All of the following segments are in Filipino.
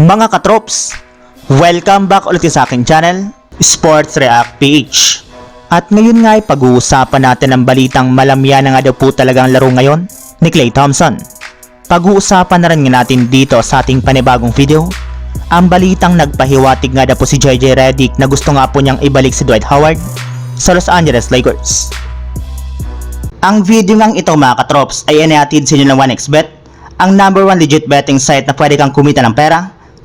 Mga katrops, welcome back ulit sa aking channel, Sports React PH. At ngayon nga ay pag-uusapan natin ang balitang malamya na nga daw po talagang laro ngayon ni Klay Thompson. Pag-uusapan na rin nga natin dito sa ating panibagong video, ang balitang nagpahiwatig nga daw po si JJ Redick na gusto nga po niyang ibalik si Dwight Howard sa Los Angeles Lakers. Ang video ngang ito mga katrops ay inihatid sa inyo ng 1xBet, ang number one legit betting site na pwede kang kumita ng pera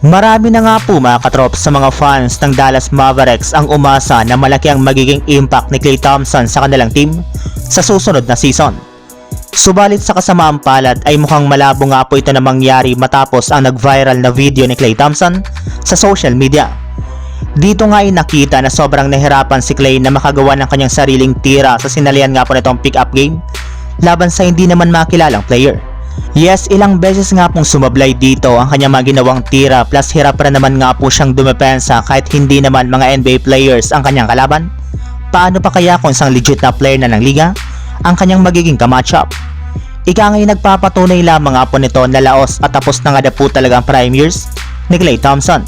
Marami na nga po mga katrops sa mga fans ng Dallas Mavericks ang umasa na malaki ang magiging impact ni Klay Thompson sa kanilang team sa susunod na season. Subalit sa kasamaang palad ay mukhang malabo nga po ito na mangyari matapos ang nag-viral na video ni Klay Thompson sa social media. Dito nga ay nakita na sobrang nahirapan si Clay na makagawa ng kanyang sariling tira sa sinalihan nga po nitong pick-up game laban sa hindi naman makilalang player. Yes, ilang beses nga pong sumablay dito ang kanyang mga ginawang tira plus hirap pa naman nga po siyang dumepensa kahit hindi naman mga NBA players ang kanyang kalaban. Paano pa kaya kung isang legit na player na ng liga ang kanyang magiging kamatchup? Ika ngay nagpapatunay lamang nga po nito na laos at tapos na nga na po talaga ang prime years ni Klay Thompson.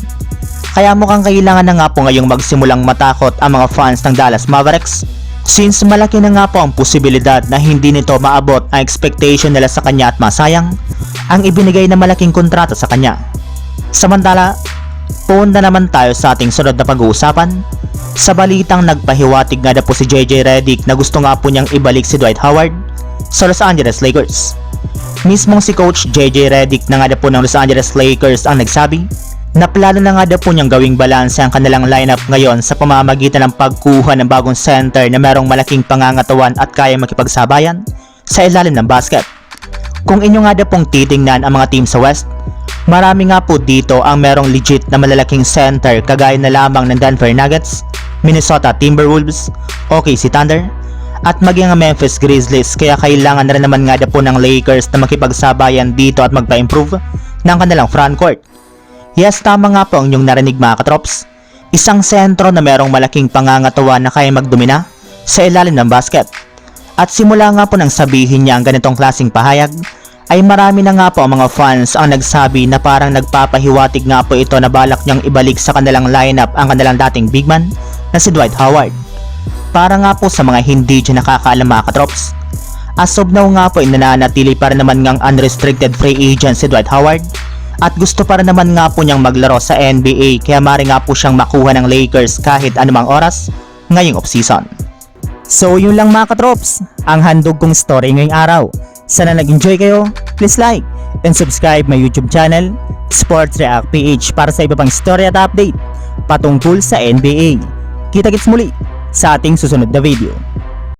Kaya mukhang kailangan na nga po ngayong magsimulang matakot ang mga fans ng Dallas Mavericks since malaki na nga po ang posibilidad na hindi nito maabot ang expectation nila sa kanya at masayang ang ibinigay na malaking kontrata sa kanya. Samantala, punta naman tayo sa ating sunod na pag-uusapan sa balitang nagpahiwatig nga na po si JJ Redick na gusto nga po niyang ibalik si Dwight Howard sa Los Angeles Lakers. Mismong si Coach JJ Redick na nga na po ng Los Angeles Lakers ang nagsabi na plano na nga daw po niyang gawing balanse ang kanilang lineup ngayon sa pamamagitan ng pagkuha ng bagong center na merong malaking pangangatawan at kaya makipagsabayan sa ilalim ng basket. Kung inyo nga daw pong titingnan ang mga team sa West, marami nga po dito ang merong legit na malalaking center kagaya na lamang ng Denver Nuggets, Minnesota Timberwolves, OKC Thunder, at maging ang Memphis Grizzlies kaya kailangan na rin naman nga daw po ng Lakers na makipagsabayan dito at magpa-improve ng kanilang frontcourt. Yes, tama nga po ang inyong narinig mga katrops. Isang sentro na merong malaking pangangatawan na kaya magdomina sa ilalim ng basket. At simula nga po nang sabihin niya ang ganitong klasing pahayag, ay marami na nga po ang mga fans ang nagsabi na parang nagpapahiwatig nga po ito na balak niyang ibalik sa kanilang lineup ang kanilang dating big man na si Dwight Howard. Para nga po sa mga hindi dyan nakakaalam mga katrops, as of now nga po inananatili para naman ngang unrestricted free agent si Dwight Howard at gusto pa rin naman nga po niyang maglaro sa NBA kaya mari nga po siyang makuha ng Lakers kahit anumang oras ngayong off-season. So yun lang mga katrops, ang handog kong story ngayong araw. Sana nag-enjoy kayo, please like and subscribe my YouTube channel, Sports React PH para sa iba pang story at update patungkol sa NBA. Kita-kits muli sa ating susunod na video.